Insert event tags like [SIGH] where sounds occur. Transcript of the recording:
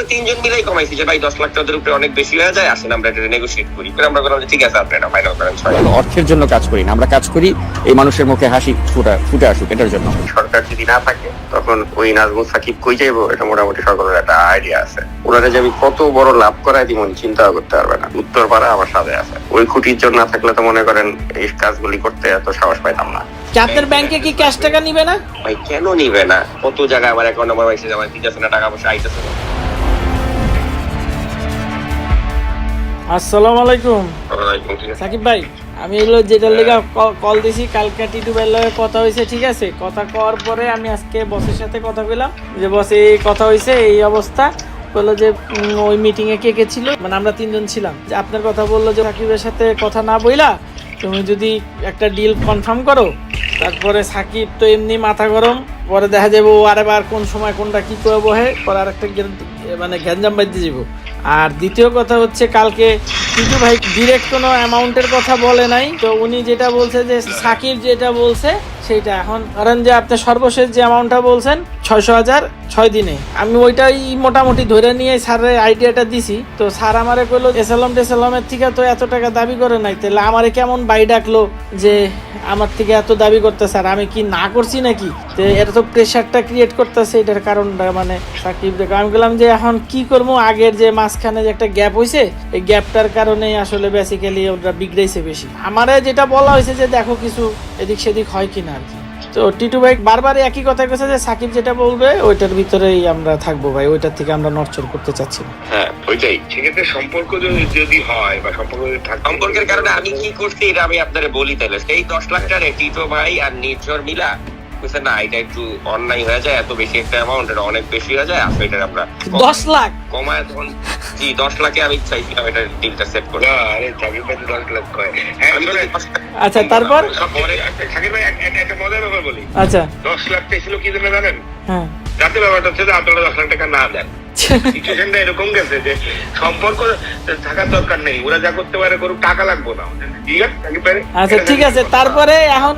আমরা তিনজন মিলেই কমাইছি যে ভাই দশ লাখ টাকার উপরে অনেক বেশি হয়ে যায় আসেন আমরা এটা নেগোসিয়েট করি। করে আমরা বললাম ঠিক আছে আপনি এটা ফাইনাল করেন ছয় অর্থের জন্য কাজ করি না আমরা কাজ করি এই মানুষের মুখে হাসি ফুটা ফুটে আসুক এটার জন্য। সরকার যদি না থাকে তখন ওই নাজমুল সাকিব কই যাইবো? এটা মোটামুটি সকলের একটা আইডিয়া আছে। ওনারা যে আমি কত বড় লাভ করাই দিব চিন্তা করতে পারবে না। উত্তর পাড়া আমার সাথে আছে। ওই খুঁটির জন্য না থাকলে তো মনে করেন এই কাজগুলি করতে এত সাহস পাইতাম না। কি আপনার ব্যাংকে কি ক্যাশ টাকা নিবে না? ভাই কেন নিবে না? কত জায়গায় আমার অ্যাকাউন্ট নাম্বার এসে আমার টাকা পয়সা আইতেছে। আসসালামু আলাইকুম। সাকিব ভাই আমি এগুলো যেটার লেগে কল দিছি কালকে টিটু ভাইয়ের লগে কথা হয়েছে ঠিক আছে? কথা কওয়ার পরে আমি আজকে বসের সাথে কথা কইলাম। যে বস এই কথা হয়েছে এই অবস্থা। বলল যে ওই মিটিং এ কে কে ছিল? মানে আমরা তিনজন ছিলাম। যে আপনার কথা বলল যে সাকিবের সাথে কথা না বইলা তুমি যদি একটা ডিল কনফার্ম করো তারপরে সাকিব তো এমনি মাথা গরম। পরে দেখা যাবে ও আরেবার কোন সময় কোনটা কি করব হে পরে আরেকটা গ্যারান্টি মানে গ্যাঞ্জাম বাজিয়ে যাব। আর দ্বিতীয় কথা হচ্ছে কালকে টিটু ভাই ডিরেক্ট কোনো অ্যামাউন্টের কথা বলে নাই। তো উনি যেটা বলছে যে, সাকিব যেটা বলছে সেটা এখন ধরেন যে, আপনি সর্বশেষ যে অ্যামাউন্টটা বলছেন, ছয়শো হাজার, ছয় দিনে। আমি ওইটাই মোটামুটি ধরে নিয়ে স্যারের আইডিয়াটা দিছি। তো স্যার আমারে কইলো, এসালাম টেসালামের থেকে তো এত টাকা দাবি করে নাই। তাহলে আমারে কেমন বাই ডাকলো যে, আমার থেকে এত দাবি করতে স্যার আমি কি না করছি নাকি? তো এটা তো প্রেশারটা ক্রিয়েট করতেছে এটার কারণটা মানে সাকিব দেখো। আমি বললাম যে, এখন কি করব? আগের যে মাঝখানে যে একটা গ্যাপ হয়েছে এই গ্যাপটার কারণেই আসলে বেসিক্যালি ওটা বিগড়াইছে বেশি। আমারে যেটা বলা হয়েছে যে দেখো কিছু এদিক সেদিক হয় কিনা আর কি। তো টিটু ভাই বারবার একই কথা কইছে যে সাকিব যেটা বলবে ওইটার ভিতরেই আমরা থাকব ভাই ওইটার থেকে আমরা নড়চড় করতে চাচ্ছি না। হ্যাঁ ওইটাই। সেক্ষেত্রে সম্পর্ক যদি যদি হয় বা সম্পর্ক যদি থাকে সম্পর্কের কারণে আমি কি করছি এটা আমি আপনাদের বলি তাহলে। সেই দশ লাখ টাকা টিটো ভাই আর নির্ঝর মিলা না এটা একটু অন্যায় হয়ে যায় এত বেশি একটা অ্যামাউন্ট এটা অনেক বেশি হয়ে যায় আসলে এটা আমরা দশ লাখ। কমায় তখন জি দশ লাখে আমি চাইছিলাম এটা ডিলটা সেট করে না, আরে জাকির ভাই দশ লাখ কয়। হ্যাঁ আচ্ছা তারপর? জাকির ভাই এক- এক- একটা মজার ব্যাপার বলি। আচ্ছা। দশ লাখ ছিল কি জন্য জানেন? হ্যাঁ। যাতে ব্যাপারটা হচ্ছে যে আপনারা দশ লাখ টাকা না দেন। [LAUGHS] সিচুয়েশনটা এরকম গেছে যে সম্পর্ক থাকার দরকার নেই। ওরা যা করতে পারে করুক টাকা লাগবো না। ঠিক আছে আচ্ছা ঠিক আছে তারপরে এখন